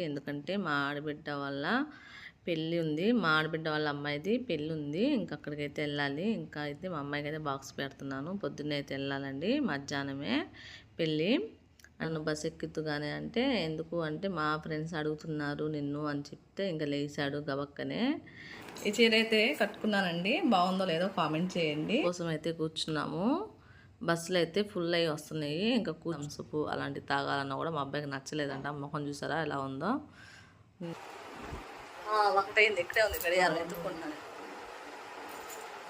ఎందుకంటే మా ఆడబిడ్డ వల్ల పెళ్ళి ఉంది. మా ఆడబిడ్డ వాళ్ళ అమ్మాయిది పెళ్ళి ఉంది. ఇంకా అక్కడికైతే వెళ్ళాలి. ఇంకా అయితే మా అమ్మాయికి అయితే బాక్స్ పెడుతున్నాను. పొద్దున్నే అయితే వెళ్ళాలండి. మధ్యాహ్నమే పెళ్ళి. నన్ను బస్ ఎక్కుతుగానే అంటే ఎందుకు అంటే మా ఫ్రెండ్స్ అడుగుతున్నారు నిన్ను అని చెప్తే ఇంకా లేచాడు గబక్కనే. ఈ చీర అయితే కట్టుకున్నానండి. బాగుందో లేదో కామెంట్ చేయండి. కోసం అయితే కూర్చున్నాము. బస్సులు అయితే ఫుల్ అయ్యి వస్తున్నాయి. ఇంకా కూర్చుపు అలాంటివి తాగాలన్నా కూడా మా అబ్బాయికి నచ్చలేదంట. ముఖం చూసారా? ఎలా ఉందో? ఒకటైంది. ఇక్కడే ఉంది గడియారం. ఎత్తుకుంటాను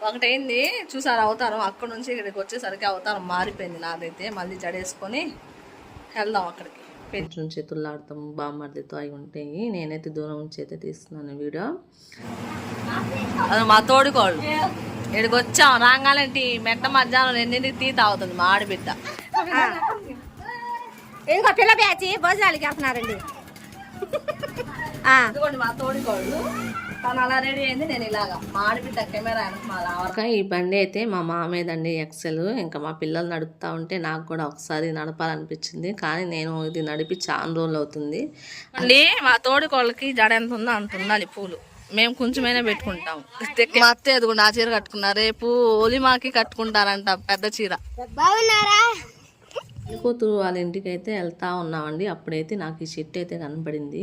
ఒకటైంది. చూసారు? అవతారం అక్కడ నుంచి ఇక్కడికి వచ్చేసరికి అవతారం మారిపోయింది నాదైతే. మళ్ళీ జడేసుకొని వెళ్దాం అక్కడికి. పెంచు నుంచి చేతుల్లాడతాం బామ్మర్దితో అవి ఉంటాయి. నేనైతే దూరం నుంచి అయితే తీస్తున్నాను వీడియో. అది మా తోడుకోళ్ళు. ఇక్కడికి వచ్చాం రాగాలంటే మెట్ట మధ్యాహ్నం ఎన్నింటికి టీ తాగుతుంది మా ఆడబిడ్డ. ఇదిగో పిల్ల బ్యాచి భోజనాలకి వెళ్తున్నారండి. మా తోడుకోళ్ళు. తను అలా రెడీ అయింది నేను ఇలాగా. మా ఆడబిడ్డ కెమెరా ఈ బండి అయితే మా మామేదండి ఎక్సెల్ ఇంకా మా పిల్లలు నడుపుతా ఉంటే నాకు కూడా ఒకసారి నడపాలనిపించింది. కానీ నేను ఇది నడిపి చాలా రోజులు అవుతుంది. అండి మా తోడుకోళ్ళకి జడ ఎంత ఉందో అంత ఉండాలి పూలు. మేము కొంచెమైనా పెట్టుకుంటాం. మా అత్త ఎదుగుండి ఆ చీర కట్టుకున్నారు రేపు ఓలిమాకి కట్టుకుంటారంట పెద్ద చీర. బాగున్నారా? కూతురు వాళ్ళ ఇంటికి అయితే వెళ్తా ఉన్నామండి. అప్పుడైతే నాకు ఈ చెట్టు అయితే కనపడింది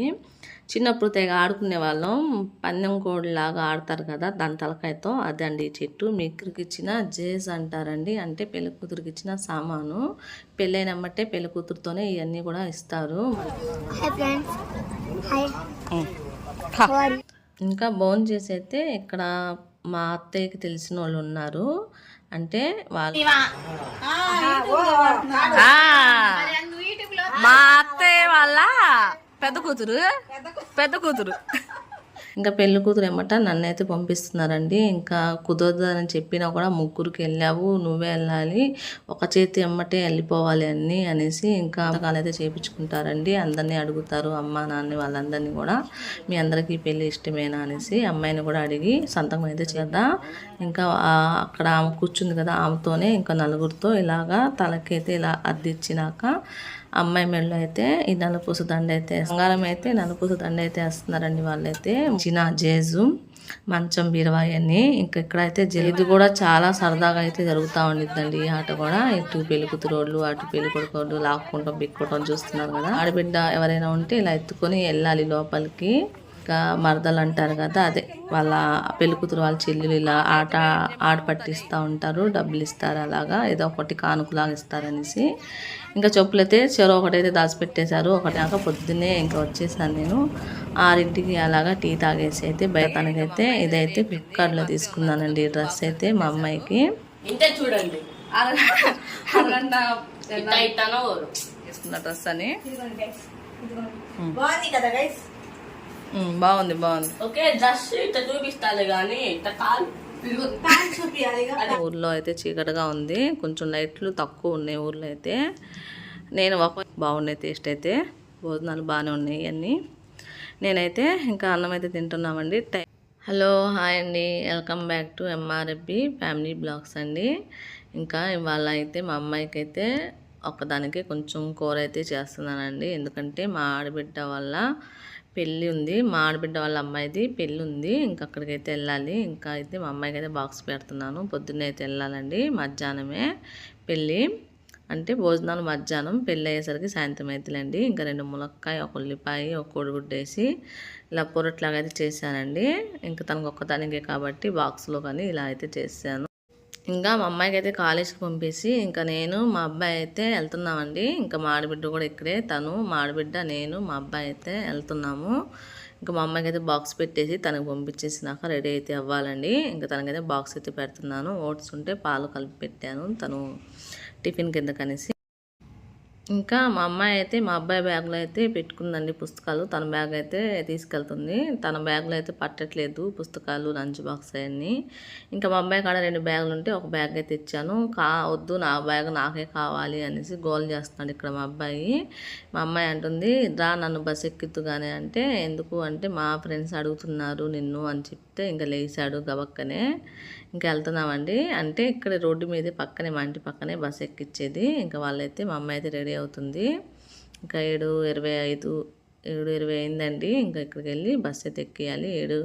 చిన్నప్పుడు తెగ ఆడుకునే వాళ్ళం. పందెం కోడిలాగా ఆడతారు కదా దాని తలకాయతో. అదండి ఈ చెట్టు. మీకురికి ఇచ్చిన జేజ్ అంటారండి. అంటే పెళ్ళి కూతురికి ఇచ్చిన సామాను. పెళ్ళైనమ్మటే పెళ్ళి కూతురుతోనే ఇవన్నీ కూడా ఇస్తారు. హాయ్ ఫ్రెండ్స్ హాయ్ ఇంకా బోన్ చేసి అయితే ఇక్కడ మా అత్తయ్యకి తెలిసిన వాళ్ళు ఉన్నారు. అంటే వాళ్ళు ఆ, మా అత్తయ్య వాళ్ళ పెద్ద కూతురు. పెద్ద కూతురు. ఇంకా పెళ్ళి కూతురు ఏమట నన్నైతే పంపిస్తున్నారండి. ఇంకా కుదరదు అని చెప్పినా కూడా ముగ్గురికి వెళ్ళావు నువ్వే వెళ్ళాలి. ఒక చేతి ఎమ్మటే వెళ్ళిపోవాలి అన్ని అనేసి ఇంకా సంతకాలు అయితే చేయించుకుంటారండి అందరినీ అడుగుతారు అమ్మ నాన్న వాళ్ళందరినీ కూడా. మీ అందరికీ పెళ్ళి ఇష్టమేనా అనేసి అమ్మాయిని కూడా అడిగి సంతకం అయితే చేద్దాం. ఇంకా అక్కడ ఆమె కూర్చుంది కదా ఆమెతోనే ఇంకా నలుగురితో ఇలాగా తలకైతే ఇలా అద్దిచ్చినాక అమ్మాయి మెడలో అయితే ఈ నలుపూస దండ అయితే బంగారం అయితే నలుపూస దండ అయితే వేస్తున్నారండి వాళ్ళైతే. చిన్న జేజు మంచం బీరవాయి అని. ఇంకా ఇక్కడైతే జే- ఇది కూడా చాలా సరదాగా అయితే జరుగుతూ ఉండిద్దండి. ఈ ఆట కూడా ఇటు పెళ్ళి కూతురోళ్ళు అటు పెళ్ళి కొడుకోళ్ళు లాక్కుంటాం బిక్కుంటాం చూస్తున్నారు కదా. ఆడబిడ్డ ఎవరైనా ఉంటే ఇలా ఎత్తుకొని వెళ్ళాలి లోపలికి. ఇంకా మరదలు అంటారు కదా అదే వాళ్ళ పెళ్ళి కూతురు వాళ్ళ చెల్లెలు ఇలా ఆట ఆట పట్టిస్తూ ఉంటారు డబ్బులు ఇస్తారు అలాగా ఏదో ఒకటి కానుకలాగా ఇస్తారనేసి. ఇంకా చెప్పులు అయితే చెరో ఒకటైతే దాచిపెట్టేశారు ఒకటాక పొద్దున్నే ఇంకా వచ్చేసాను నేను. ఆరింటికి అలాగా టీ తాగేసి అయితే బయటనకైతే ఇదైతే ఫ్లిప్కార్ట్లో తీసుకున్నానండి ఈ డ్రెస్ అయితే మా అమ్మాయికి. చూడండి. డ్రెస్ అని. బాగుంది కదా గైస్ ఉమ్, బాగుంది బాగుంది. ఓకే డ్రెస్ ఇట్లా చూపిస్తాను కానీ ఇట్లా ఊర్లో అయితే చీకటిగా ఉంది. కొంచెం లైట్లు తక్కువ ఉన్నాయి ఊర్లో అయితే. నేను ఒక బాగున్నాయి టేస్ట్ అయితే. భోజనాలు బాగానే ఉన్నాయి అన్నీ నేనైతే ఇంకా అన్నం అయితే తింటున్నామండి. టై హలో హాయ్ అండి. Welcome back to MRFB family blogs అండి. ఇంకా ఇవాళ అయితే మా అమ్మాయికి అయితే ఒకదానికి కొంచెం కూర అయితే చేస్తున్నానండి. ఎందుకంటే మా ఆడబిడ్డ వల్ల పెళ్ళి ఉంది. మా ఆడబిడ్డ వాళ్ళ అమ్మాయిది పెళ్ళి ఉంది. ఇంకా అక్కడికైతే వెళ్ళాలి. ఇంకా అయితే మా అమ్మాయికి అయితే బాక్స్ పెడుతున్నాను. పొద్దున్నే అయితే వెళ్ళాలండి మధ్యాహ్నమే పెళ్ళి. అంటే భోజనాలు మధ్యాహ్నం పెళ్ళి అయ్యేసరికి సాయంత్రం అవుతుందండి ఇంకా రెండు ములక్కాయ ఒక ఉల్లిపాయ ఒక కోడిగుడ్డ వేసి ఇలా పొరట్లాగా అయితే చేశానండి. ఇంకా తనకు ఒక్కదానికే కాబట్టి బాక్స్లో కానీ ఇలా అయితే చేశాను. ఇంకా మా అమ్మాయికి అయితే కాలేజ్కి పంపేసి ఇంకా నేను మా అబ్బాయి అయితే వెళ్తున్నామండి. ఇంకా మా ఆడబిడ్డ కూడా ఇక్కడే తను మా ఆడబిడ్డ నేను మా అబ్బాయి అయితే వెళ్తున్నాము. ఇంకా మా అమ్మాయికి అయితే బాక్స్ పెట్టేసి తనకు పంపించేసినాక రెడీ అయితే అవ్వాలండి. ఇంకా తనకైతే బాక్స్ అయితే పెడుతున్నాను. ఓట్స్ ఉంటే పాలు కలిపి పెట్టాను. తను టిఫిన్ కింద కనేసి ఇంకా మా అమ్మాయి అయితే మా అబ్బాయి బ్యాగ్లో అయితే పెట్టుకుందండి పుస్తకాలు. తన బ్యాగ్ అయితే తీసుకెళ్తుంది. తన బ్యాగ్లో అయితే పట్టట్లేదు పుస్తకాలు లంచ్ బాక్స్ అవన్నీ. ఇంకా మా అబ్బాయి కాడ రెండు బ్యాగులు ఉంటే ఒక బ్యాగ్ అయితే ఇచ్చాను కా వద్దు నా బ్యాగ్ నాకే కావాలి అనేసి గోల్ చేస్తున్నాడు ఇక్కడ మా అబ్బాయి. మా అమ్మాయి అంటుంది రా నన్ను బస్ ఎక్కిద్దుగానే అంటే ఎందుకు? అంటే మా ఫ్రెండ్స్ అడుగుతున్నారు నిన్ను అని చెప్తే ఇంకా లేచాడు గబక్కనే. ఇంకా వెళ్తున్నామండి అంటే ఇక్కడ రోడ్డు మీద పక్కనే మా ఇంటి పక్కనే బస్ ఎక్కిచ్చేది. ఇంకా వాళ్ళైతే మా అమ్మాయి అయితే రెడీ అవుతుంది. ఇంకా ఏడు ఇరవై ఐదు ఏడు ఇరవై అయిందండి. ఇంకా ఇక్కడికి వెళ్ళి బస్సు అయితే ఎక్కేయాలి. ఏడు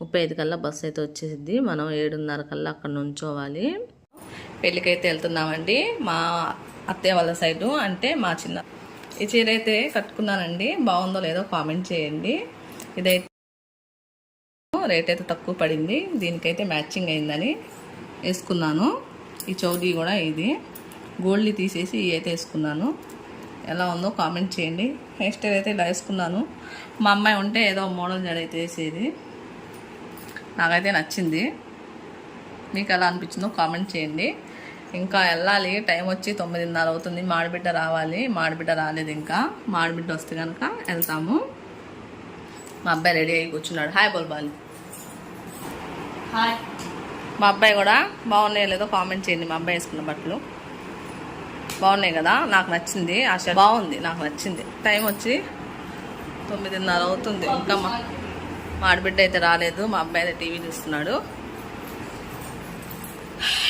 ముప్పై ఐదు కల్లా బస్సు అయితే వచ్చేసింది మనం ఏడున్నర కల్లా అక్కడ నుంచోవాలి. పెళ్ళికైతే వెళ్తున్నామండి. మా అత్తయ్య వాళ్ళ సైడు అంటే మా చిన్న ఈ చీర అయితే కట్టుకున్నానండి. బాగుందో లేదో కామెంట్ చేయండి. ఇదైతే రేట్ అయితే తక్కువ పడింది. దీనికైతే మ్యాచింగ్ అయిందని వేసుకున్నాను. ఈ చౌదీ కూడా ఇది. గోల్డ్ని తీసేసి ఇవి అయితే వేసుకున్నాను. ఎలా ఉందో కామెంట్ చేయండి. హెయిర్ స్టైల్ అయితే ఇలా వేసుకున్నాను. మా అమ్మాయి ఉంటే ఏదో మోడల్ జడ అయితే వేసేది. నాకైతే నచ్చింది. మీకు ఎలా అనిపించిందో కామెంట్ చేయండి. ఇంకా వెళ్ళాలి. టైం వచ్చి తొమ్మిదిన్నర అవుతుంది. మాడిబిడ్డ రావాలి. మాడిబిడ్డ రాలేదు ఇంకా. మాడిబిడ్డ వస్తే కనుక వెళ్తాము. మా అబ్బాయి రెడీ అయ్యి కూర్చున్నాడు. హాయ్ బోల్బాలి. హాయ్ మా అబ్బాయి కూడా బాగున్నాయో లేదో కామెంట్ చేయండి. మా అబ్బాయి వేసుకున్న బట్టలు. బాగున్నాయి కదా? నాకు నచ్చింది. ఆ షర్ట్ బాగుంది. నాకు నచ్చింది. టైం వచ్చి తొమ్మిదిన్నర అవుతుంది. ఇంకా మా మా ఆడబిడ్డ అయితే రాలేదు. మా అబ్బాయి అయితే టీవీ చూస్తున్నాడు.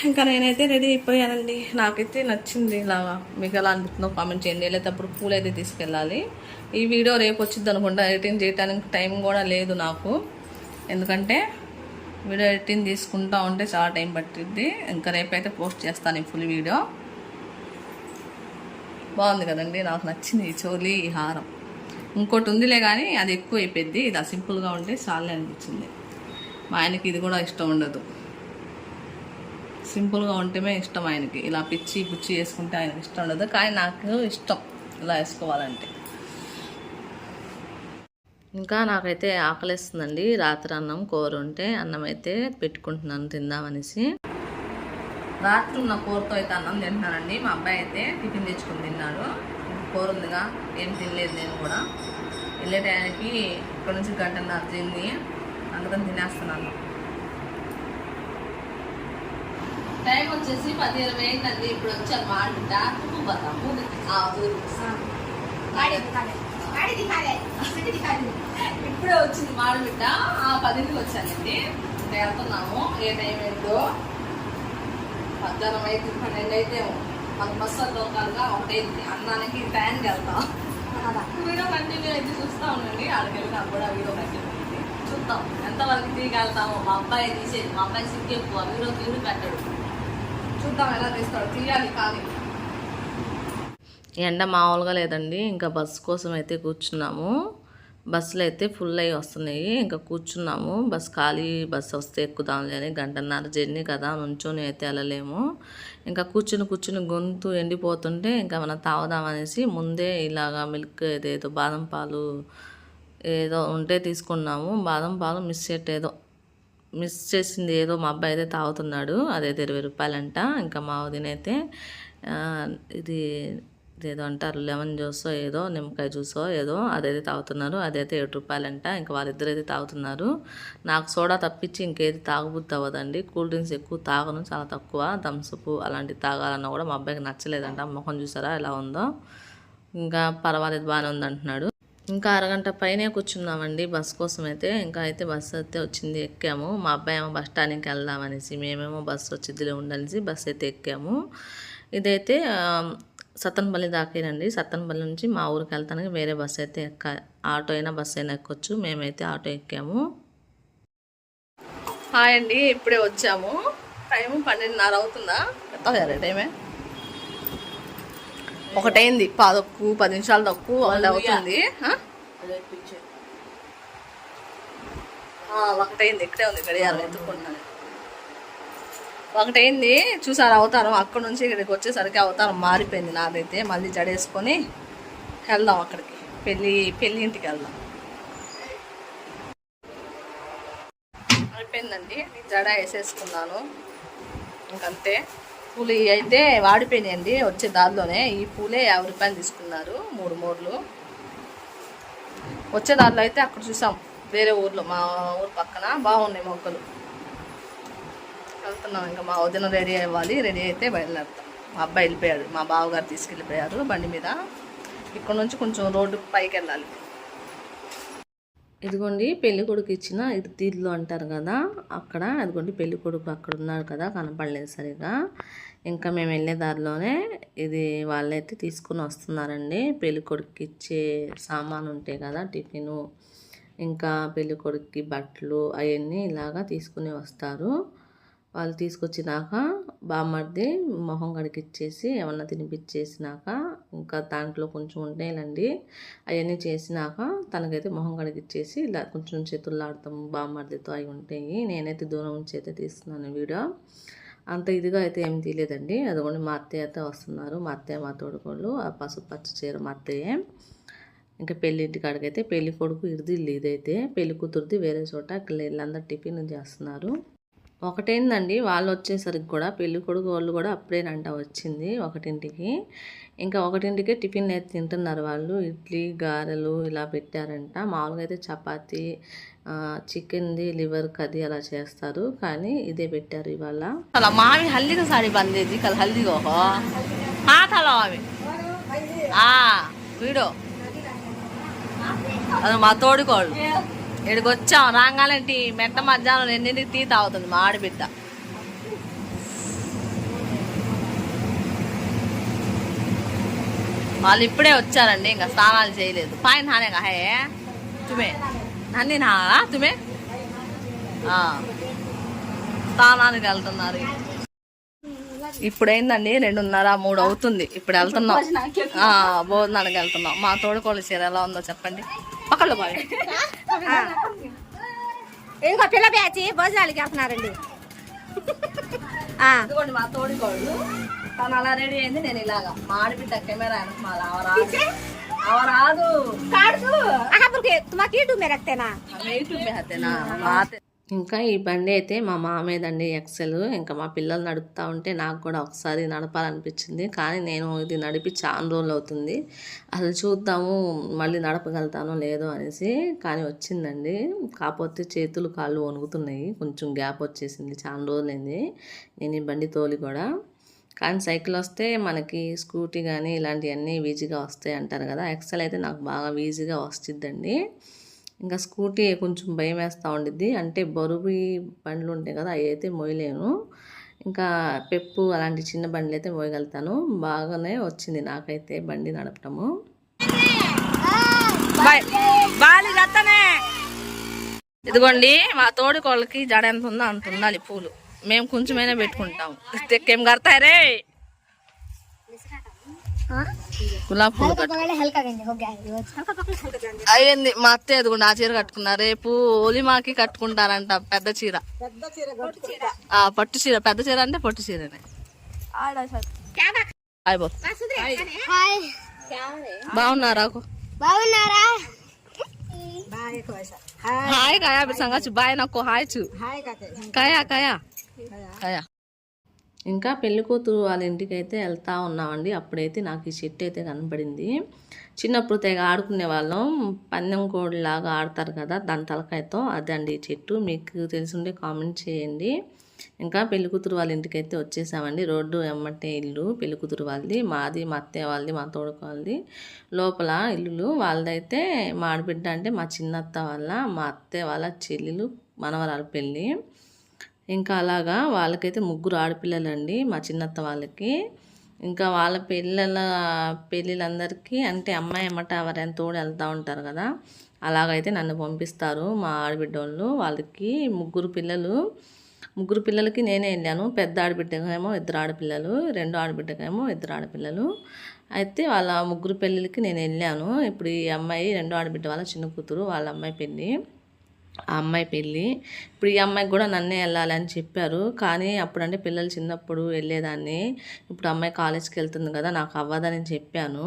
ఇంకా నేనైతే రెడీ అయిపోయానండి. నాకైతే నచ్చింది ఇలాగా. మీకు ఎలా అనిపిస్తుందో కామెంట్ చేయండి. వెళ్ళేటప్పుడు పూలు అయితే తీసుకెళ్ళాలి. ఈ వీడియో రేపు వచ్చింది అనుకుంటా. ఎడిటింగ్ చేయడానికి టైం కూడా లేదు నాకు. ఎందుకంటే వీడియో ఎడిటింగ్ తీసుకుంటా ఉంటే చాలా టైం పట్టిద్ది. ఇంకా రేపైతే పోస్ట్ చేస్తాను ఈ ఫుల్ వీడియో. బాగుంది కదండి నాకు నచ్చింది ఈ చోలి ఈ హారం. ఇంకోటి ఉందిలే కానీ అది ఎక్కువ అయిపోయింది ఇది సింపుల్గా ఉంటే చాలే అనిపించింది. మా ఆయనకి ఇది కూడా ఇష్టం ఉండదు. సింపుల్గా ఉంటేమే ఇష్టం ఆయనకి. ఇలా పిచ్చి పుచ్చి వేసుకుంటే ఆయనకి ఇష్టం ఉండదు. కానీ నాకు ఇష్టం ఇలా వేసుకోవాలంటే. ఇంకా నాకైతే ఆకలిస్తుందండి. రాత్రి అన్నం కూర ఉంటే అన్నం అయితే పెట్టుకుంటున్నాను తిందామనేసి. రాత్రి ఉన్న కూరతో అయితే అన్నం తింటున్నానండి. మా అబ్బాయి అయితే టిఫిన్ తెచ్చుకుని తిన్నాడు. కూర ఉందిగా ఏం తినలేదు నేను కూడా. వెళ్ళే టయానికి ఇక్కడ నుంచి గంటన్నర తింది. అందుకని తినేస్తున్నాను. టైం వచ్చేసి పది ఇరవై అయిందండి. ఇప్పుడు వచ్చాను మా ఆడ పోతాము ఇప్పుడే వచ్చింది మాడబిడ్డ ఆ పదింటికి వచ్చానండి. వెళ్తున్నాము. ఏ టైం ఏంటో? మధ్యాహ్నం అయితే పన్నెండు అయితే మన బస్సు లోకాలుగా ఒకటైంది అన్నానికి టైంకి వెళ్తాం. వీడియో కంటిన్యూ అయితే చూస్తూ ఉండండి. ఆడికి వెళ్ళినా కూడా వీడియో కంటిన్యూ అయింది. చూద్దాం. ఎంతవరకు తీయగలుగుతామో మా అబ్బాయి తీసేది. మా అబ్బాయి సిగ్గు ఎక్కువ. వీడియో తీరు కట్టాడు చూద్దాం ఎలా తీస్తాడు. తీయాలి కానీ ఎండ మామూలుగా లేదండి. ఇంకా బస్సు కోసం అయితే కూర్చున్నాము. బస్సులు అయితే ఫుల్ అయ్యి వస్తున్నాయి. ఇంకా కూర్చున్నాము. బస్ ఖాళీ బస్సు వస్తే ఎక్కుదాంలే అని గంటన్నర జర్నీ కదా నుంచొని అయితే వెళ్ళలేము. ఇంకా కూర్చుని కూర్చుని గొంతు ఎండిపోతుంటే ఇంకా మనం తాగుదామనేసి ముందే ఇలాగా మిల్క్ ఏదేదో బాదం పాలు ఏదో ఉంటే తీసుకున్నాము. బాదం పాలు మిస్ చేయట్ ఏదో మిస్ చేసింది ఏదో మా అబ్బాయి అయితే తాగుతున్నాడు. అదైతే ఇరవై రూపాయలంట. ఇంకా మా వదిన అయితే ఇది ఇదేదో అంటారు లెమన్ జ్యూసో ఏదో నిమ్మకాయ జ్యూసో ఏదో అదైతే తాగుతున్నారు అదైతే ఏడు రూపాయలంట ఇంకా వాళ్ళిద్దరు అయితే తాగుతున్నారు. నాకు సోడా తప్పించి ఇంకేది తాగబుద్ది అవ్వదండి. కూల్ డ్రింక్స్ ఎక్కువ తాగను చాలా తక్కువ. థమ్స్అప్ అలాంటివి తాగాలన్నా కూడా మా అబ్బాయికి నచ్చలేదంట. ముఖం చూసారా ఎలా ఉందో? ఇంకా పర్వాలేదు బాగానే ఉంది అంటున్నాడు. ఇంకా అరగంట పైనే కూర్చున్నామండి బస్ కోసం అయితే ఇంకా అయితే బస్సు అయితే వచ్చింది ఎక్కాము. మా అబ్బాయి ఏమో బస్ స్టాండ్కి వెళ్దామనేసి మేమేమో బస్సు వచ్చిద్దిలో ఉండనేసి బస్సు అయితే ఎక్కాము. ఇదైతే సత్తనపల్లి దాకేనండి. సత్తనపల్లి నుంచి మా ఊరికి వెళ్తానికి వేరే బస్సు అయితే ఎక్క ఆటో అయినా బస్సు అయినా ఎక్కొచ్చు. మేమైతే ఆటో ఎక్కాము. హాయ్ అండి ఇప్పుడే వచ్చాము. టైం పన్నెండున్నర అవుతుందా? ఎంత టైమే. ఒకటైంది పదొక్కు పది నిమిషాలు తక్కువ వాళ్ళు అవుతుంది. ఒకటైంది ఇక్కడే ఉంది గడియారం ఎత్తుకుంటాను ఒకటైంది చూసారు అవతారం? అక్కడ నుంచి ఇక్కడికి వచ్చేసరికి అవతారం మారిపోయింది నాదైతే. మళ్ళీ జడేసుకొని వెళ్దాం అక్కడికి. పెళ్ళి పెళ్ళి ఇంటికి వెళ్దాం. అయిపోయిందండి. జడ వేసేసుకున్నాను. ఇంకంతే. పూలు అయితే వాడిపోయినాయండి వచ్చే దారిలోనే. ఈ పూలే యాభై రూపాయలు తీసుకున్నారు మూడు మూరలు. వచ్చే దారిలో అయితే అక్కడ చూసాం వేరే ఊర్లో మా ఊరు పక్కన. బాగున్నాయి మొక్కలు. వెళ్తున్నాం. ఇంకా మా వదిన రెడీ అవ్వాలి. రెడీ అయితే బయలుదేరుతాం. మా అబ్బాయి వెళ్ళిపోయాడు. మా బావగారు తీసుకెళ్ళిపోయారు బండి మీద. ఇక్కడ నుంచి కొంచెం రోడ్డు పైకి వెళ్ళాలి. ఇదిగోండి పెళ్ళి కొడుకు ఇచ్చిన ఇరుతీర్లు అంటారు కదా అక్కడ అదిగోండి పెళ్ళి కొడుకు అక్కడ ఉన్నారు కదా కనపడలేదు సరిగా. ఇంకా మేము వెళ్ళే దారిలోనే ఇది వాళ్ళైతే తీసుకుని వస్తున్నారండి. పెళ్ళి కొడుకు ఇచ్చే సామాను ఉంటాయి కదా టిఫిను ఇంకా పెళ్ళి కొడుక్కి బట్టలు అవన్నీ ఇలాగా తీసుకుని వస్తారు. వాళ్ళు తీసుకొచ్చినాక బామ్మర్ది మొహం కడిగిచ్చేసి ఏమన్నా తినిపించేసినాక ఇంకా దాంట్లో కొంచెం ఉండేలండి. అవన్నీ చేసినాక తనకైతే మొహం కడిగిచ్చేసి ఇలా కొంచెం చేతుల్లో ఆడతాం బామ్మర్దితో అవి ఉంటాయి. నేనైతే దూరం నుంచి అయితే తీస్తున్నాను వీడియో. అంత ఇదిగా అయితే ఏం తీయలేదండి. అదిగోండి మా అత్తయ్య అయితే వస్తున్నారు. మా అత్తయ్య మా తోడుకోళ్ళు ఆ పసుపు పచ్చ చీర మా అత్తయ్యే. ఇంకా పెళ్ళింటి కాడికైతే పెళ్ళి కొడుకు ఇడిది ఇదైతే. పెళ్ళి కూతురుది వేరే చోట. ఇక్కడ వీళ్ళందరూ టిఫిన్ చేస్తున్నారు. ఒకటేందండి వాళ్ళు వచ్చేసరికి కూడా పెళ్ళి కొడుకు వాళ్ళు కూడా అప్పుడేనంట వచ్చింది ఒకటింటికి. ఇంకా ఒకటింటికే టిఫిన్ అయితే తింటున్నారు వాళ్ళు. ఇడ్లీ గారెలు ఇలా పెట్టారంట. మామూలుగా అయితే చపాతి చికెన్ది లివర్ కది అలా చేస్తారు. కానీ ఇదే పెట్టారు ఇవాళ. అలా మావి హల్దీగా సాడి బందేది కల హల్దీగా వీడో. అది మా తోడుకోళ్ళు. ఇక్కడికి వచ్చాం రాగాలంటే మెట్ట మధ్యాహ్నం ఎన్నింటికి టీ తాగుతుంది మా ఆడబిడ్డ. వాళ్ళు ఇప్పుడే వచ్చారండి ఇంకా స్నానాలు చేయలేదు. పాయన నానే కా హే తుమే. నన్ను నా తుమే. ఆ. స్నానానికి వెళ్తున్నారు. ఇప్పుడు ఏందండి రెండున్నర మూడు అవుతుంది. ఇప్పుడు వెళ్తున్నాం. ఆ, భోజనానికి వెళ్తున్నాం. మా తోడుకోళ్ళ చీర ఎలా ఉందో చెప్పండి. పక్కలో బాగా ఇదిగో పిల్ల బ్యాచి భోజనాలకి వెళ్తున్నారండి ఆ, ఇదిగోండి మా తోడుకోళ్ళు తను అలా రెడీ అయింది నేను ఇలాగా మా ఆడబిడ్డ కెమెరా వెనక మా అవ రాదు అవ రాదు ఆహా, porque तुम्हारा की डूब में रखते ना ఇంకా ఈ బండి అయితే మా మామయ్యదండి ఎక్సెల్ ఇంకా మా పిల్లలు నడుపుతా ఉంటే నాకు కూడా ఒకసారి నడపాలనిపించింది. కానీ నేను ఇది నడిపి చాలా రోజులు అవుతుంది. అసలు చూద్దాము మళ్ళీ నడపగలుగుతానో లేదో అనేసి కానీ వచ్చిందండి. కాకపోతే చేతులు కాళ్ళు వణుకుతున్నాయి. కొంచెం గ్యాప్ వచ్చేసింది. చాలా రోజులైంది. నేను ఈ బండి తోలి కూడా. కానీ సైకిల్ వస్తే మనకి స్కూటీ కానీ ఇలాంటివన్నీ ఈజీగా వస్తాయి అంటారు కదా. ఎక్సెల్ అయితే నాకు బాగా ఈజీగా వస్తుందండి ఇంకా స్కూటీ కొంచెం భయం వేస్తూ ఉండిద్ది. అంటే బరువు బండ్లు ఉంటాయి కదా అవి అయితే మోయలేను ఇంకా పెప్పు అలాంటి చిన్న బండ్లు అయితే మోయగలుగుతాను బాగానే వచ్చింది నాకైతే బండి నడపటము. ఇదిగోండి మా తోడి కోళ్ళకి జడ ఎంత ఉందో అంత ఉండాలి పూలు. మేము కొంచెమైనా పెట్టుకుంటాం. తెక్కేం కడతారే? గులాబ్ అయ్యింది. మా అత్త అదిగోండి ఆ చీర కట్టుకున్నా. రేపు ఓలిమాకి కట్టుకుంటారంట పెద్ద చీర. పట్టు చీర. పెద్ద చీర అంటే పట్టు చీరనే. బాగున్నారా? బాగున్నారా హాయ్. కాయా బాయ్ నాకు హాయ్ చూ కాయా. కాయా. కాయా. ఇంకా పెళ్ళి కూతురు వాళ్ళ ఇంటికి అయితే వెళ్తా ఉన్నామండి. అప్పుడైతే నాకు ఈ చెట్టు అయితే కనపడింది. చిన్నప్పుడు తెగ ఆడుకునే వాళ్ళం. పందెం కోడిలాగా ఆడతారు కదా దాని తలకాయతో అదండి ఈ చెట్టు మీకు తెలిసిండే కామెంట్ చేయండి. ఇంకా పెళ్ళికూతురు వాళ్ళ ఇంటికి అయితే వచ్చేసామండి. రోడ్డు ఎమ్మటే ఇల్లు పెళ్ళికూతురు వాళ్ళది మాది మా అత్తయ్య వాళ్ళది మా తోడుకు వాళ్ళది. లోపల ఇల్లులు వాళ్ళదైతే మా ఆడబిడ్డ అంటే మా చిన్నత్త వాళ్ళ మా అత్తయ్య వాళ్ళ చెల్లెలు మనవరాలు పెళ్ళి. ఇంకా అలాగా వాళ్ళకైతే ముగ్గురు ఆడపిల్లలండి మా చిన్నత్త వాళ్ళకి. ఇంకా వాళ్ళ పిల్లల పెళ్ళిళ్ళందరికీ అంటే అమ్మాయి అమ్మట ఎవరైనా తోడు వెళ్తూ ఉంటారు కదా అలాగైతే నన్ను పంపిస్తారు మా ఆడబిడ్డ వాళ్ళు వాళ్ళకి. ముగ్గురు పిల్లలు ముగ్గురు పిల్లలకి నేనే వెళ్ళాను. పెద్ద ఆడబిడ్డకేమో ఇద్దరు ఆడపిల్లలు రెండు ఆడబిడ్డకేమో ఇద్దరు ఆడపిల్లలు. అయితే వాళ్ళ ముగ్గురు పెళ్ళిళ్ళకి నేను వెళ్ళాను. ఇప్పుడు ఈ అమ్మాయి రెండో ఆడబిడ్డ వాళ్ళ చిన్న కూతురు వాళ్ళ అమ్మాయి పెళ్ళి. ఆ అమ్మాయి పెళ్ళి. ఇప్పుడు ఈ అమ్మాయికి కూడా నన్నే వెళ్ళాలని చెప్పారు. కానీ అప్పుడంటే పిల్లలు చిన్నప్పుడు వెళ్ళేదాన్ని. ఇప్పుడు అమ్మాయి కాలేజ్కి వెళ్తుంది కదా నాకు అవ్వదని చెప్పాను.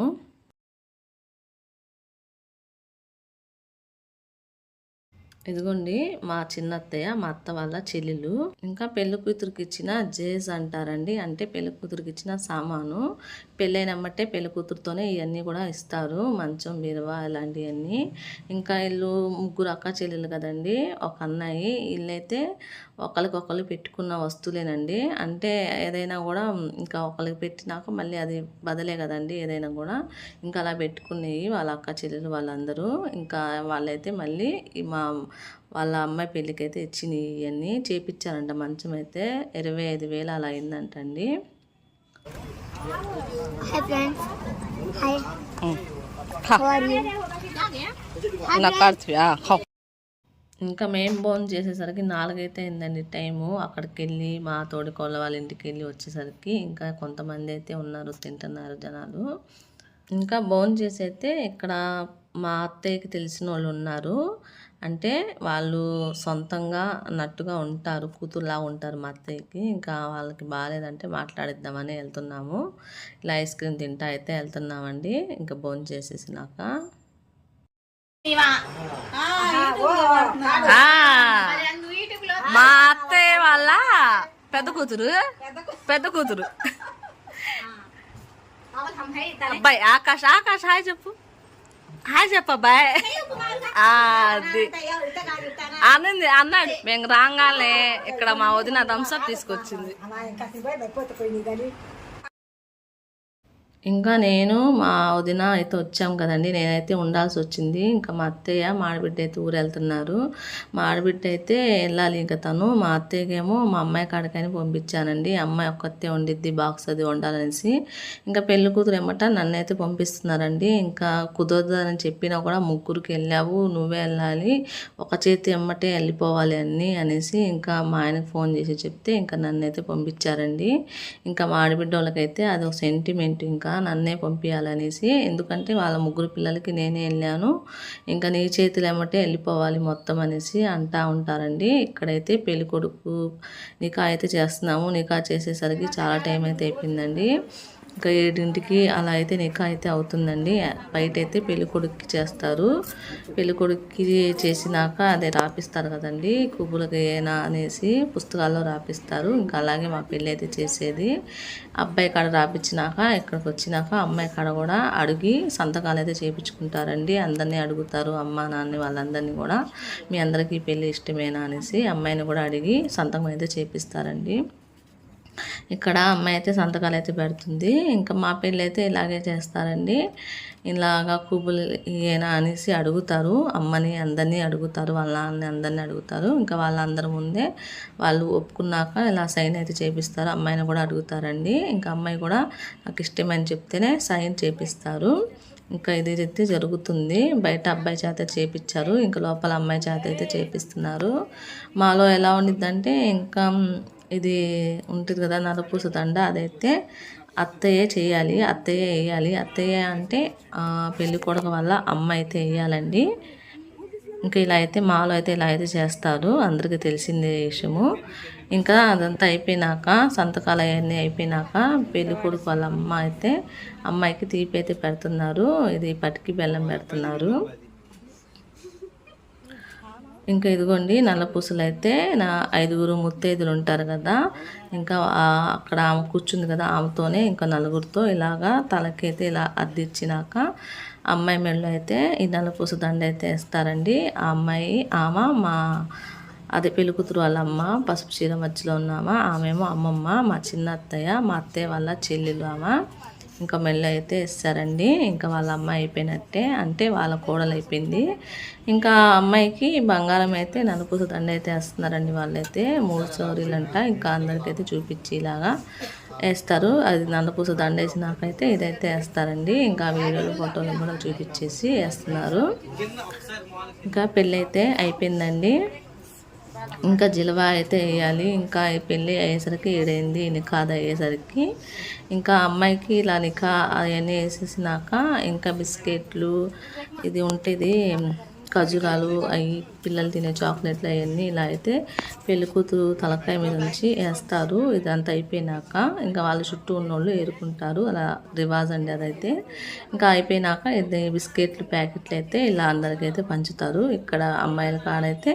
ఇదిగోండి మా చిన్న అత్తయ్య మా అత్త వాళ్ళ చెల్లెలు. ఇంకా పెళ్ళి కూతురికి ఇచ్చిన జేజ్ అంటారండి. అంటే పెళ్ళి కూతురికి ఇచ్చిన సామాను. పెళ్ళైనమ్మటే పెళ్ళి కూతురుతోనే ఇవన్నీ కూడా ఇస్తారు. మంచం బీరువా ఇలాంటివన్నీ ఇంకా వీళ్ళు ముగ్గురు అక్క చెల్లెలు కదండి. ఒక అన్నయ్య. వీళ్ళైతే ఒకరికొకరు పెట్టుకున్న వస్తువులేనండి. అంటే ఏదైనా కూడా ఇంకా ఒకరికి పెట్టినాక మళ్ళీ అది బదలే కదండి ఏదైనా కూడా. ఇంకా అలా పెట్టుకునేవి వాళ్ళ అక్క చెల్లెలు వాళ్ళందరూ. ఇంకా వాళ్ళైతే మళ్ళీ మా వాళ్ళ అమ్మాయి పెళ్ళికి అయితే ఇచ్చినాయి ఇవన్నీ చేపించారంట మంచం అయితే. ఇరవై ఐదు వేలు అలా అయిందంటండి. హాయ్ ఫ్రెండ్స్ ఇంకా మేము భోజనం చేసేసరికి నాలుగైతే అయిందండి టైము. అక్కడికి వెళ్ళి మా తోడికోళ్ళ వాళ్ళ ఇంటికి వెళ్ళి వచ్చేసరికి ఇంకా కొంతమంది అయితే ఉన్నారు తింటున్నారు జనాలు. ఇంకా భోజనం చేసి అయితే ఇక్కడ మా అత్తయ్యకి తెలిసిన వాళ్ళు ఉన్నారు. అంటే వాళ్ళు సొంతంగా అన్నట్టుగా ఉంటారు కూతురులా ఉంటారు మా అత్తయ్యకి. ఇంకా వాళ్ళకి బాగాలేదంటే మాట్లాడిద్దామని వెళ్తున్నాము. ఇలా ఐస్ క్రీమ్ తింటా అయితే వెళ్తున్నామండి. ఇంకా భోజనం చేసేసినాక మా అత్తయ్య వాళ్ళ పెద్ద కూతురు. పెద్ద కూతురు. అబ్బాయి ఆకాష్ ఆకాష్ హాయ్ చెప్పు. హాయ్ చెప్పు అబ్బాయి. అది. అనంది అన్నాడు. మేము రాగానే ఇక్కడ మా వదిన థమ్స్అప్ తీసుకొచ్చింది. ఇంకా నేను మా వదిన అయితే వచ్చాం కదండి. నేనైతే ఉండాల్సి వచ్చింది. ఇంకా మా అత్తయ్య మా ఆడబిడ్డ అయితే ఊరు వెళ్తున్నారు మా ఆడబిడ్డ అయితే వెళ్ళాలి ఇంకా తను. మా అత్తయ్యకేమో మా అమ్మాయి కాడికైనా పంపించానండి. అమ్మాయి ఒక్కతే వండిద్ది బాక్స్ అది వండాలనేసి. ఇంకా పెళ్ళి కూతురు ఏమట నన్ను అయితే పంపిస్తున్నారండి. ఇంకా కుదరదని చెప్పినా కూడా ముగ్గురికి వెళ్ళావు నువ్వే వెళ్ళాలి. ఒక చేతి ఎమ్మటే వెళ్ళిపోవాలి అన్ని అనేసి ఇంకా మా ఆయనకు ఫోన్ చేసి చెప్తే ఇంకా నన్నైతే పంపించారండి. ఇంకా మా ఆడబిడ్డ వాళ్ళకైతే అది ఒక సెంటిమెంట్. ఇంకా నన్నే పంపించాలనేసి ఎందుకంటే వాళ్ళ ముగ్గురు పిల్లలకి నేనే వెళ్ళాను. ఇంకా నీ చేతులు ఏమంటే వెళ్ళిపోవాలి మొత్తం అనేసి అంటా ఉంటారండి. ఇక్కడైతే పెళ్ళి కొడుకు నికా అయితే చేస్తున్నాము. నికా చేసేసరికి చాలా టైం అయితే అయిపోయిందండి. ఇంకా ఏడింటికి అలా అయితే నికా అయితే అవుతుందండి. బయట అయితే పెళ్ళికొడుక్కి చేస్తారు. పెళ్ళికొడుక్కి చేసినాక అదే రాపిస్తారు కదండి. కుబ్బులకి ఏనా అనేసి పుస్తకాల్లో రాపిస్తారు. ఇంకా అలాగే మా పెళ్ళి అయితే చేసేది. అబ్బాయి కాడ రాపించినాక ఇక్కడికి వచ్చినాక అమ్మాయి కాడ కూడా అడిగి సంతకాలు అయితే చేయించుకుంటారండి అందరినీ అడుగుతారు అమ్మ నాన్న వాళ్ళందరినీ కూడా. మీ అందరికీ పెళ్ళి ఇష్టమేనా? అనేసి అమ్మాయిని కూడా అడిగి సంతకం అయితే చేపిస్తారండి. ఇక్కడ అమ్మాయి అయితే సంతకాలు అయితే పెడుతుంది. ఇంకా మా పెళ్ళి అయితే ఇలాగే చేస్తారండి. ఇలాగా కూబులు ఏనా అనేసి అడుగుతారు. అమ్మని అందరినీ అడుగుతారు. వాళ్ళ నాన్నని అందరినీ అడుగుతారు. ఇంకా వాళ్ళందరి ముందే వాళ్ళు ఒప్పుకున్నాక ఇలా సైన్ అయితే చేపిస్తారు. అమ్మాయిని కూడా అడుగుతారండి. ఇంకా అమ్మాయి కూడా నాకు ఇష్టమని చెప్తేనే సైన్ చేపిస్తారు. ఇంకా ఇది అయితే జరుగుతుంది. బయట అబ్బాయి చేత చేపించారు ఇంకా లోపల అమ్మాయి చేత అయితే చేపిస్తున్నారు. మాలో ఎలా ఉండిద్దంటే ఇంకా ఇది ఉంటుంది కదా నలుపూస దండ అదైతే అత్తయ్య చేయాలి అత్తయ్య వేయాలి. అత్తయ్య అంటే పెళ్ళి కొడుకు వల్ల అమ్మ అయితే వేయాలండి. ఇంకా ఇలా అయితే మాలో అయితే ఇలా అయితే చేస్తారు అందరికీ తెలిసిందే విషయము. ఇంకా అదంతా అయిపోయినాక సంతకాలు అవన్నీ అయిపోయినాక పెళ్ళి కొడుకు వాళ్ళ అమ్మ అయితే అమ్మాయికి తీపి అయితే పెడుతున్నారు. ఇది పటికి బెల్లం పెడుతున్నారు. ఇంకా ఇదిగోండి నల్ల పూసలు అయితే నా ఐదుగురు ముత్తైదులు ఉంటారు కదా. ఇంకా అక్కడ ఆమె కూర్చుంది కదా ఆమెతోనే ఇంకా నలుగురితో ఇలాగా తలకైతే ఇలా అద్దిచ్చినాక అమ్మాయి మెడలో అయితే ఈ నల్లపూస దండ అయితే వేస్తారండి. ఆ అమ్మాయి ఆమె మా అదే పెళ్ళికూతురు వాళ్ళ అమ్మ పసుపు చీర మధ్యలో ఉన్నామా ఆమెమో అమ్మమ్మ మా చిన్న అత్తయ్య మా అత్తయ్య వాళ్ళ చెల్లెలు ఆమె. ఇంకా మెల్ల అయితే వేస్తారండి ఇంకా వాళ్ళ అమ్మాయి అయిపోయినట్టే. అంటే వాళ్ళ కోడలు అయిపోయింది. ఇంకా అమ్మాయికి బంగారం అయితే నలుపుసు దండ అయితే వేస్తున్నారండి వాళ్ళైతే. మూడు చోరీలు అంట ఇంకా అందరికైతే చూపించి ఇలాగా వేస్తారు. అది నల్లపూస దండ వేసినాకైతే ఇదైతే వేస్తారండి. ఇంకా వీడియోలు ఫోటోలు కూడా చూపించేసి వేస్తున్నారు. ఇంకా పెళ్ళి అయితే అయిపోయిందండి. ఇంకా జిలవా అయితే వేయాలి. ఇంకా ఈ పెళ్ళి అయ్యేసరికి ఏడైంది నిఖాద్ అయ్యేసరికి. ఇంకా అమ్మాయికి ఇలా నిఖా అవన్నీ వేసేసినాక ఇంకా బిస్కెట్లు ఇది ఉంటుంది ఖజూరాలు అవి పిల్లలు తినే చాక్లెట్లు అవన్నీ ఇలా అయితే పెళ్ళికూతురు తలకాయ మీద నుంచి వేస్తారు. ఇదంతా అయిపోయినాక ఇంకా వాళ్ళ చుట్టూ ఉన్నోళ్ళు ఏరుకుంటారు. అలా రివాజ్ అండి అదైతే. ఇంకా అయిపోయినాక ఇది బిస్కెట్లు ప్యాకెట్లు అయితే ఇలా అందరికీ అయితే పంచుతారు. ఇక్కడ అమ్మాయిల కాడైతే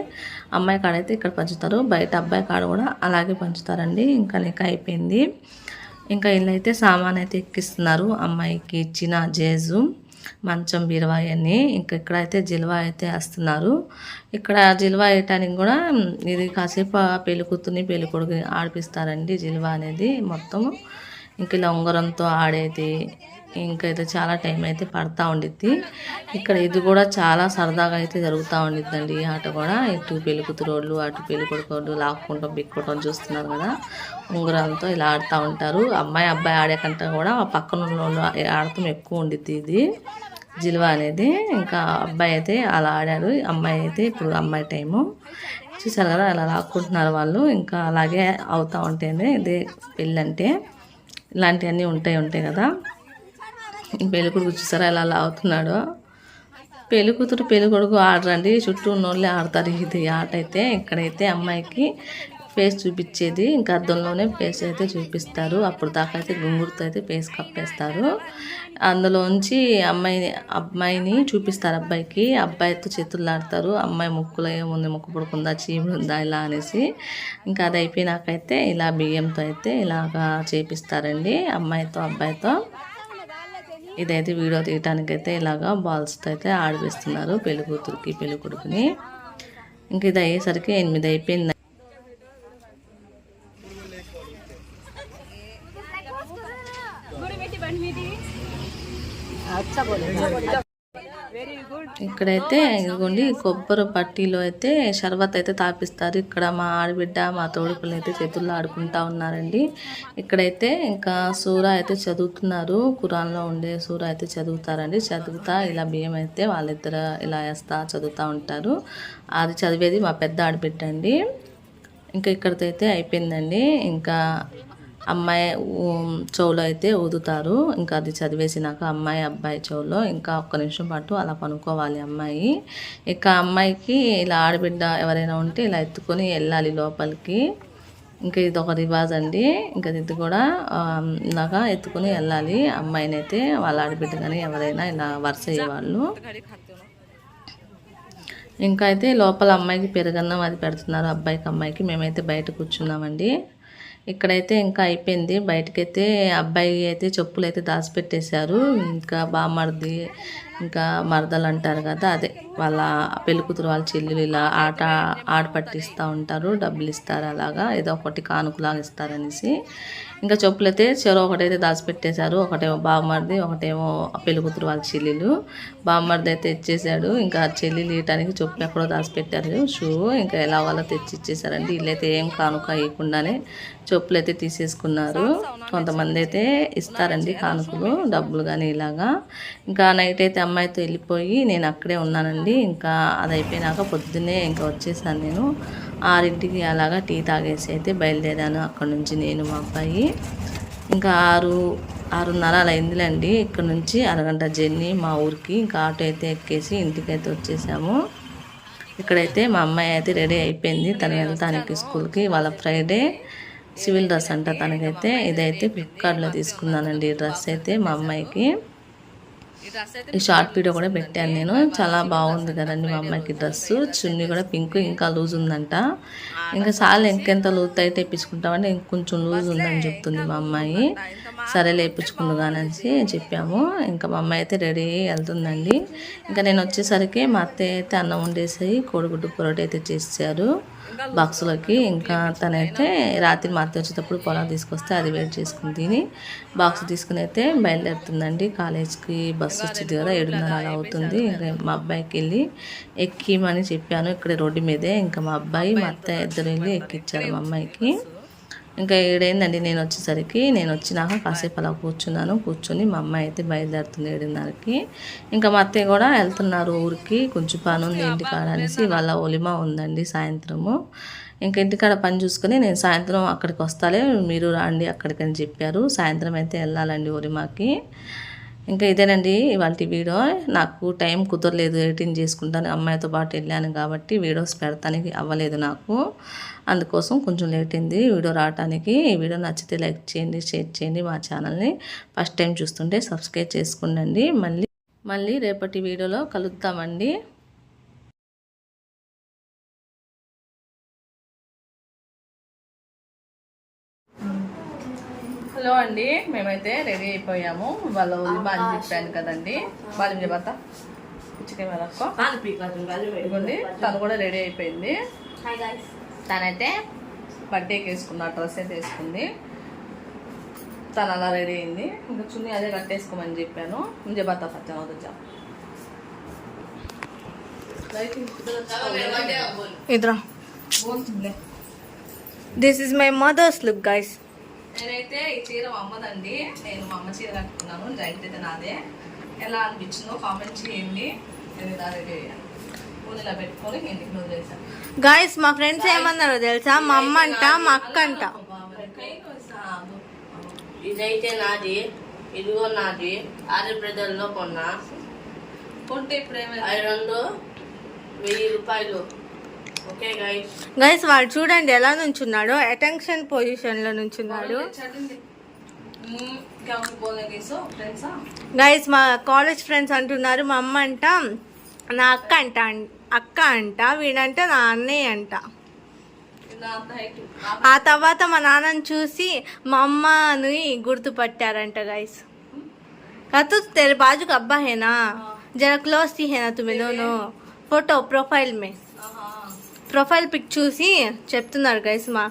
అమ్మాయి కాడైతే ఇక్కడ పంచుతారు. బయట అబ్బాయి కాడ కూడా అలాగే పంచుతారండి. ఇంకా లెక్క అయిపోయింది. ఇంకా వీళ్ళైతే సామాన్ అయితే ఎక్కిస్తున్నారు. అమ్మాయికి ఇచ్చిన జేజు. మంచం బీరువా అవన్నీ ఇంకా ఇక్కడైతే జిల్వా అయితే వేస్తున్నారు. ఇక్కడ జిల్వా వేయటానికి కూడా ఇది కాసేపు ఆ పెళ్ళి కూతుర్ని పెళ్ళి కొడుకుని ఆడిపిస్తారండి జిల్వా అనేది మొత్తము. ఇంకా ఇలా ఉంగరంతో ఆడేది ఇంకా అయితే చాలా టైం అయితే పడతా ఉండిద్ది. ఇక్కడ ఇది కూడా చాలా సరదాగా అయితే జరుగుతూ ఉండిద్దండి. ఈ ఆట కూడా ఇటు పెళ్ళికూతురోళ్ళు అటు పెళ్ళికొడుకోళ్ళు లాక్కుంటాం బిక్కుంటాం చూస్తున్నారు కదా. ఉంగరాలతో ఇలా ఆడుతూ ఉంటారు. అమ్మాయి అబ్బాయి ఆడే కంటే కూడా ఆ పక్కన ఉన్న వాళ్ళు ఆడటం ఎక్కువ ఉండిద్ది ఇది. జిల్వా అనేది ఇంకా అబ్బాయి అయితే అలా ఆడారు అమ్మాయి అయితే ఇప్పుడు అమ్మాయి టైము. చూసారు కదా అలా లాక్కుంటున్నారు వాళ్ళు. ఇంకా అలాగే అవుతూ ఉంటేనే ఇదే పెళ్ళంటే ఇలాంటివన్నీ ఉంటాయి ఉంటాయి కదా. పెళ్ళికొడుకు చూసారా ఎలా అలా పెళ్ళి పెళ్ళికూతురు పెళ్ళికొడుకు ఆడరండి. చుట్టూ ఉన్నోళ్ళే ఆడతారు. ఇది ఆట అయితే ఇక్కడైతే అమ్మాయికి ఫేస్ చూపించేది ఇంకా అద్దంలోనే ఫేస్ అయితే చూపిస్తారు. అప్పుడు దాకా అయితే గుంగురుతో అయితే ఫేస్ కప్పేస్తారు. అందులోంచి అమ్మాయిని అమ్మాయిని చూపిస్తారు అబ్బాయికి. అబ్బాయితో చేతులు ఆడతారు అమ్మాయి ముక్కులో ఏముంది? ముక్కు పడుకుందా? చీముడుందా ఇలా అనేసి. ఇంకా అది అయిపోయినాకైతే ఇలా బియ్యంతో అయితే ఇలాగా చేపిస్తారండి. అమ్మాయితో అబ్బాయితో. ఇదైతే వీడియో తీయటానికి అయితే ఇలాగా బాల్స్తో అయితే ఆడిపిస్తున్నారు పెళ్ళి కూతురికి పెళ్ళి కొడుకుని. ఇంక ఇది అయ్యేసరికి ఎనిమిది అయిపోయింది. ఇక్కడైతే ఇదిగోండి కొబ్బరి పట్టీలో అయితే షర్బత్ అయితే తాపిస్తారు. ఇక్కడ మా ఆడబిడ్డ మా తోడుకులు అయితే చేతుల్లో ఆడుకుంటా ఉన్నారండి. ఇక్కడైతే ఇంకా సూర అయితే చదువుతున్నారు. కురాన్లో ఉండే సూర అయితే చదువుతారండి. చదువుతా ఇలా బియ్యం అయితే వాళ్ళిద్దరు ఇలా వేస్తా చదువుతూ ఉంటారు. అది చదివేది మా పెద్ద ఆడబిడ్డ అండి ఇంకా ఇక్కడితో అయితే అయిపోయిందండి. ఇంకా అమ్మాయి చెవులో అయితే ఊదుతారు. ఇంకా అది చదివేసినాక అమ్మాయి అబ్బాయి చెవులో ఇంకా ఒక్క నిమిషం పాటు అలా పనుకోవాలి అమ్మాయి. ఇక అమ్మాయికి ఇలా ఆడబిడ్డ ఎవరైనా ఉంటే ఇలా ఎత్తుకొని వెళ్ళాలి లోపలికి. ఇంకా ఇది ఒక రివాజ్ అండి. ఇంకా ఇది కూడా ఇలాగా ఎత్తుకొని వెళ్ళాలి. అమ్మాయిని అయితే వాళ్ళ ఆడబిడ్డ కానీ ఎవరైనా ఇలా వరుస అయ్యేవాళ్ళు ఇంకా అయితే లోపల అమ్మాయికి పెరుగన్నం అది పెడుతున్నారు. అబ్బాయికి అమ్మాయికి మేమైతే బయట కూర్చున్నామండి. ఇక్కడైతే ఇంకా అయిపోయింది. బయటకైతే అబ్బాయి అయితే చెప్పులు అయితే దాచిపెట్టేశారు. ఇంకా బామర్ది ఇంకా మరదలు అంటారు కదా అదే వాళ్ళ పెళ్ళికూతురు వాళ్ళ చెల్లెలు ఇలా ఆట ఆట పట్టిస్తూ ఉంటారు. డబ్బులు ఇస్తారు అలాగా. ఏదో ఒకటి కానుకలాగా ఇస్తారనేసి. ఇంకా చెప్పులు అయితే చెరో ఒకటైతే దాచిపెట్టేశారు. ఒకటేమో బామ్మర్ది ఒకటేమో పెళ్ళికూతురు వాళ్ళ చెల్లెలు. బామ్మర్ది అయితే ఇచ్చేసాడు ఇంకా చెల్లెలు ఇయటానికి చెప్పు ఎక్కడో దాచిపెట్టారు. షూ ఇంకా ఎలా వాళ్ళ తెచ్చి ఇచ్చేసారండి వీళ్ళైతే ఏం కానుక ఇవ్వకుండానే చెప్పులు అయితే తీసేసుకున్నారు. కొంతమంది అయితే ఇస్తారండి కానుకలు డబ్బులు కానీ ఇలాగా. ఇంకా నైట్ అయితే అమ్మాయితో వెళ్ళిపోయి నేను అక్కడే ఉన్నానండి. ఇంకా అది అయిపోయినాక పొద్దున్నే ఇంకా వచ్చేసాను నేను. ఆరింటికి అలాగా టీ తాగేసి అయితే బయలుదేరాను అక్కడ నుంచి నేను మా అబ్బాయి. ఇంకా ఆరు ఆరున్నర అలా అయిందిలేండి. ఇక్కడ నుంచి అరగంట జర్నీ మా ఊరికి. ఇంకా ఆటో అయితే ఎక్కేసి ఇంటికైతే వచ్చేసాము. ఇక్కడైతే మా అమ్మాయి అయితే రెడీ అయిపోయింది. తను వెళ్తానికి స్కూల్కి. వాళ్ళ ఫ్రైడే. సివిల్ డ్రెస్ అంట తనకైతే. ఇదైతే ఫ్లిప్కార్ట్లో తీసుకున్నానండి ఈ డ్రెస్ అయితే మా అమ్మాయికి. ఈ షార్ట్ వీడియో కూడా పెట్టాను నేను. చాలా బాగుంది కదండి మా అమ్మాయికి డ్రెస్ చున్నీ కూడా పింక్ ఇంకా లూజ్ ఉందంట. ఇంకా చాలా ఇంకెంత లూజ్ అయితే ఇప్పించుకుంటామంటే ఇంకొంచెం లూజ్ ఉందని చెప్తుంది మా అమ్మాయి. సరే లేపించుకుందు చెప్పాము. ఇంకా మా అమ్మాయి అయితే రెడీ వెళ్తుందండి. ఇంకా నేను వచ్చేసరికి మా అత్తయ్య అయితే అన్నం వండేసి కోడిగుడ్డు పొరటి అయితే చేసారు బాక్సులకి. ఇంకా తనైతే రాత్రి మా అత్త వచ్చేటప్పుడు పొలం తీసుకొస్తే అది వెయిట్ చేసుకుని తిని బాక్స్ తీసుకుని అయితే బయలుదేరుతుందండి. కాలేజ్కి బస్సు వచ్చింది కదా ఏడున్నర అలా అవుతుంది. ఇంకా మా అబ్బాయికి వెళ్ళి ఎక్కిమని చెప్పాను. ఇక్కడ రోడ్డు మీదే. ఇంకా మా అబ్బాయి మా అత్త ఇద్దరు వెళ్ళి ఎక్కిచ్చారు మా అమ్మాయికి. ఇంకా ఏడైందండి నేను వచ్చేసరికి నేను వచ్చినాక కాసేపు అలా కూర్చున్నాను. కూర్చొని మా అమ్మాయి అయితే బయలుదేరుతుంది ఏడున్నరకి. ఇంకా మా అత్తయ్య కూడా వెళ్తున్నారు ఊరికి కొంచెం పని ఉంది ఇంటికాడ అనేసి వాళ్ళ ఒలిమా ఉందండి సాయంత్రము. ఇంకా ఇంటికాడ పని చూసుకొని నేను సాయంత్రం అక్కడికి వస్తాలే మీరు రాండి అక్కడికని చెప్పారు. సాయంత్రం అయితే వెళ్ళాలండి ఒలిమాకి. ఇంకా ఇదేనండి ఇవాళ వీడియో. నాకు టైం కుదరలేదు ఎడిటింగ్ చేసుకుంటాను అమ్మాయితో పాటు వెళ్ళాను కాబట్టి వీడియోస్ పెడతానికి అవ్వలేదు నాకు. అందుకోసం కొంచెం లేట్ అయింది వీడియో రావడానికి ఈ వీడియో నచ్చితే లైక్ చేయండి షేర్ చేయండి మా ఛానల్ని. ఫస్ట్ టైం చూస్తుంటే సబ్స్క్రైబ్ చేసుకోండి మళ్ళీ మళ్ళీ రేపటి వీడియోలో కలుద్దామండి. హలో అండి మేమైతే రెడీ అయిపోయాము. వాళ్ళ అని చెప్పాను కదండి. బాలిం చెప్పత చికెన్ ఇదిగోండి తను కూడా రెడీ అయిపోయింది. తనైతే బర్త్డేకి వేసుకున్న డ్రెస్ అయితే వేసుకుంది. తను అలా రెడీ అయింది. ఇంకా చున్నీ అదే కట్టేసుకోమని చెప్పాను. బాత పచ్చాను వద్దా ఇద్రా. This is my mother's look guys నేనైతే ఈ చీర మా అమ్మదండి. నేను మా అమ్మ చీర కట్టుకున్నాను. జాకెట్ అయితే నాదే. ఎలా అనిపించిందో కామెంట్ చేయండి. నేను ఇలా రెడీ అయ్యాను పూలు ఇలా పెట్టుకొని ఇంటికి వదిలేసాను గాయస్ మా ఫ్రెండ్స్ ఏమన్నారో తెలుసా? మా అమ్మ అంట మా అక్క అంట ఇదైతే నాది ఇదిగో నాది ఆరు బ్రదర్లో కొన్నా. కొంటే ఇప్పుడు రెండు వెయ్యి రూపాయలు. గైస్ వాడు చూడండి ఎలా నుంచి ఉన్నాడు అటెన్షన్ పొజిషన్లో నుంచి ఉన్నాడు గైస్ మా కాలేజ్ ఫ్రెండ్స్ అంటున్నారు మా అమ్మ అంట నా అక్క అంట అక్క అంట వీడంటే నా అన్నయ్య అంట. ఆ తర్వాత మా నాన్నని చూసి మా అమ్మని గుర్తుపట్టారంట గైస్ కథ తెర బాజుకు అబ్బా హేనా జన క్లోజ్ తీహేనా తుమ్మి? దోను ఫోటో ప్రొఫైల్ మే. ప్రొఫైల్ పిక్ చూసి చెప్తున్నారు గైస్ మా.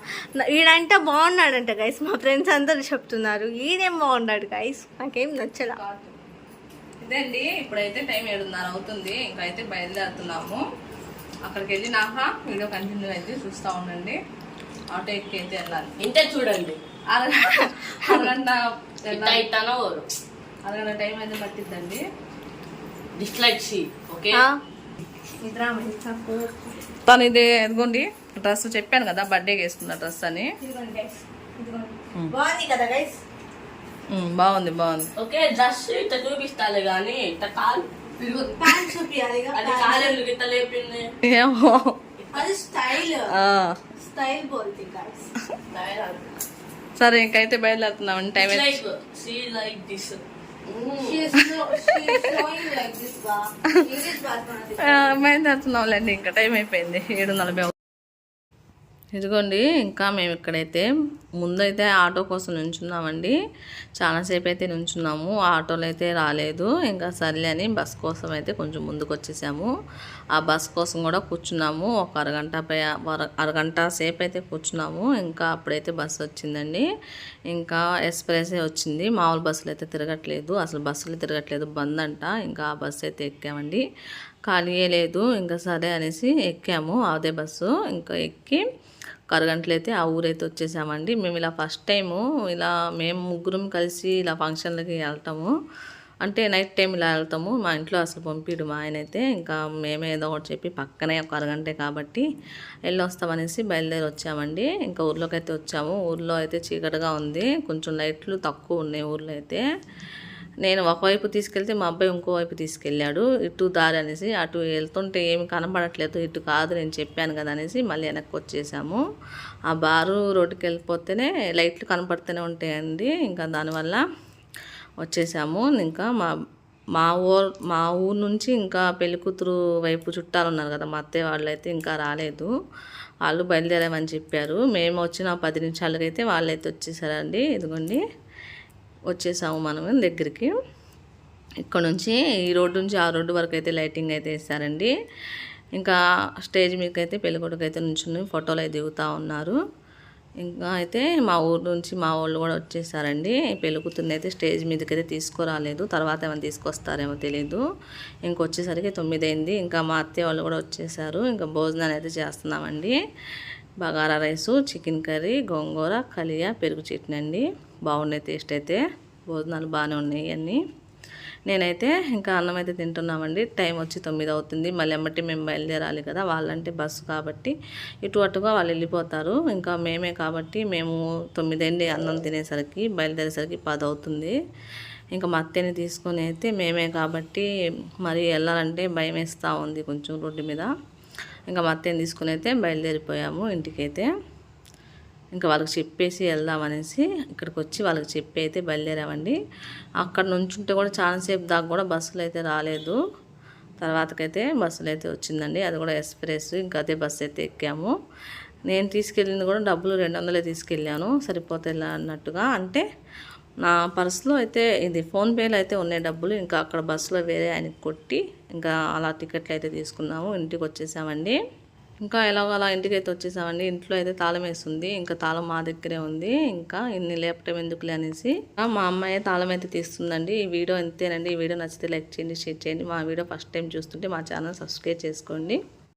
వీడంటే బాగున్నాడంట గైస్ మా ఫ్రెండ్స్ అందరూ చెప్తున్నారు. ఈడేం బాగున్నాడు గైస్ నాకేం నచ్చలా. ఇదండి. ఇప్పుడైతే టైం ఏడున్నర అవుతుంది. ఇంకా అయితే బయలుదేరుతున్నాము. అక్కడికి వెళ్ళి నాక వీడియో కంటిన్యూ అయితే చూస్తూ ఉండండి. ఆటో ఎక్కి అయితే వెళ్ళాలి. ఇంతే చూడండి. అరగంట అరగంట టైం అయితే పట్టిద్దండి. Dislike okay? తను ఇది ఎదుగోండి డ్రెస్ చెప్పాను కదా బర్త్డేకి వేసుకున్న డ్రెస్ అని. బాగుంది కదా గైస్ బాగుంది బాగుంది. ఓకే డ్రెస్ ఇట్లా చూపిస్తాలే గాని ఇట్లా కాలు. అది కాలు ఇట్లా లేపింది. ఏమో. అది స్టైల్. స్టైల్ బోల్తి సరే ఇంకైతే బయలుదేరుతున్నాం. టైం సీ లైక్ దిస్ బయలుదేరుతున్నాంలేండి ఇంకా టైం అయిపోయింది. ఏడు నలభై. ఇదిగోండి ఇంకా మేము ఇక్కడైతే ముందైతే ఆటో కోసం నుంచున్నామండి. చాలాసేపు అయితే నుంచున్నాము ఆటోలు అయితే రాలేదు. ఇంకా సర్లే అని బస్ కోసం అయితే కొంచెం ముందుకు వచ్చేసాము ఆ బస్ కోసం కూడా కూర్చున్నాము ఒక అరగంట పై అర- అరగంట సేపు అయితే కూర్చున్నాము. ఇంకా అప్పుడైతే బస్సు వచ్చిందండి. ఇంకా ఎక్స్ప్రెసే వచ్చింది. మామూలు బస్సులు అయితే తిరగట్లేదు అసలు బస్సులు తిరగట్లేదు బంద్ అంట. ఇంకా ఆ బస్సు అయితే ఎక్కామండి. ఖాళీయే లేదు ఇంకా సరే అనేసి ఎక్కాము అదే బస్సు. ఇంకా ఎక్కి ఒక ఆ ఊరైతే వచ్చేసామండి. మేము ఇలా ఫస్ట్ టైము ఇలా మేము ముగ్గురం కలిసి ఇలా ఫంక్షన్లకి వెళ్తాము. అంటే నైట్ టైం ఇలా వెళ్తాము. మా ఇంట్లో అసలు పంపిడు మా ఆయన అయితే ఇంకా మేమే ఏదో ఒకటి చెప్పి పక్కనే ఒక అరగంటే కాబట్టి వెళ్ళొస్తామనేసి బయలుదేరి వచ్చామండి ఇంకా ఊర్లోకి అయితే వచ్చాము. ఊర్లో అయితే చీకటిగా ఉంది. కొంచెం లైట్లు తక్కువ ఉన్నాయి ఊర్లో అయితే. నేను ఒకవైపు తీసుకెళ్తే మా అబ్బాయి ఇంకోవైపు తీసుకెళ్ళాడు. ఇటు దారి అనేసి అటు వెళ్తుంటే ఏమి కనపడట్లేదు ఇటు కాదు నేను చెప్పాను కదా అనేసి మళ్ళీ వెనక్కి వచ్చేసాము. ఆ బారు రోడ్డుకి వెళ్ళిపోతేనే లైట్లు కనపడుతూనే ఉంటాయండి. ఇంకా దానివల్ల వచ్చేసాము. ఇంకా మా మా ఊరు మా ఊరు నుంచి ఇంకా పెళ్ళి కూతురు వైపు చుట్టాలు ఉన్నారు కదా మా అత్తయ్య వాళ్ళు అయితే ఇంకా రాలేదు. వాళ్ళు బయలుదేరామని చెప్పారు. మేము వచ్చిన పది నిమిషాలకైతే వాళ్ళైతే వచ్చేసారండి. ఇదిగోండి. వచ్చేసాము మనం దగ్గరికి. ఇక్కడ నుంచి ఈ రోడ్డు నుంచి ఆ రోడ్డు వరకు అయితే లైటింగ్ అయితే వేస్తారండి ఇంకా స్టేజ్ మీదకి అయితే పెళ్ళికొడుకు అయితే నుంచుని ఫోటోలు అయితే దిగుతూ ఉన్నారు. ఇంకా అయితే మా ఊరు నుంచి మా వాళ్ళు కూడా వచ్చేసారండి. పెళ్ళికూతుర్ని అయితే స్టేజ్ మీదకి అయితే తీసుకురాలేదు. తర్వాత ఏమైనా తీసుకొస్తారేమో తెలియదు ఇంకొచ్చేసరికి తొమ్మిది అయింది ఇంకా మా అత్తయ్య వాళ్ళు కూడా వచ్చేసారు. ఇంకా భోజనాలు అయితే చేస్తున్నామండి. Bagara rice chicken curry gongura Kaliya పెరుగు చట్నీ అండి. బాగున్నాయి టేస్ట్ అయితే. భోజనాలు బాగానే ఉన్నాయి అన్నీ. నేనైతే ఇంకా అన్నం అయితే తింటున్నామండి. టైం వచ్చి తొమ్మిది అవుతుంది. మళ్ళీ ఎమ్మటి మేము బయలుదేరాలి కదా. వాళ్ళంటే బస్సు కాబట్టి ఇటు అటుగా వాళ్ళు వెళ్ళిపోతారు. ఇంకా మేమే కాబట్టి మేము తొమ్మిది అన్నం తినేసరికి బయలుదేరేసరికి పది అవుతుంది. ఇంకా మా అత్తని తీసుకొని అయితే మేమే కాబట్టి మరి వెళ్ళాలంటే భయం వేస్తూ ఉంది కొంచెం రోడ్డు మీద. ఇంకా మా అత్తని తీసుకుని అయితే బయలుదేరిపోయాము ఇంటికైతే. ఇంకా వాళ్ళకి చెప్పేసి వెళ్దామనేసి ఇక్కడికి వచ్చి వాళ్ళకి చెప్పి అయితే బయలుదేరామండి. అక్కడ నుంచుంటే కూడా చాలాసేపు దాకా కూడా బస్సులు అయితే రాలేదు. తర్వాతకైతే బస్సులు అయితే వచ్చిందండి. అది కూడా ఎక్స్ప్రెస్ ఇంకా అదే బస్సు అయితే ఎక్కాము. నేను తీసుకెళ్ళింది కూడా డబ్బులు రెండు వందలే తీసుకెళ్ళాను. సరిపోతాయి అన్నట్టుగా. అంటే నా పర్సులో అయితే ఇది ఫోన్పేలో అయితే ఉన్నాయి డబ్బులు. ఇంకా అక్కడ బస్సులో వేరే ఆయనకి కొట్టి ఇంకా అలా టికెట్లు అయితే తీసుకున్నాము ఇంటికి వచ్చేసామండి. ఇంకా ఎలాగో అలా ఇంటికి అయితే వచ్చేసామండి. ఇంట్లో అయితే తాళం వేస్తుంది ఇంకా తాళం మా దగ్గరే ఉంది. ఇంకా ఇన్ని లేపటం ఎందుకులే అనేసి మా అమ్మాయి తాళం అయితే తీస్తుందండి. ఈ వీడియో ఇంతేనండి. ఈ వీడియో నచ్చితే లైక్ చేయండి షేర్ చేయండి. మా వీడియో ఫస్ట్ టైం చూస్తుంటే మా ఛానల్ సబ్స్క్రైబ్ చేసుకోండి.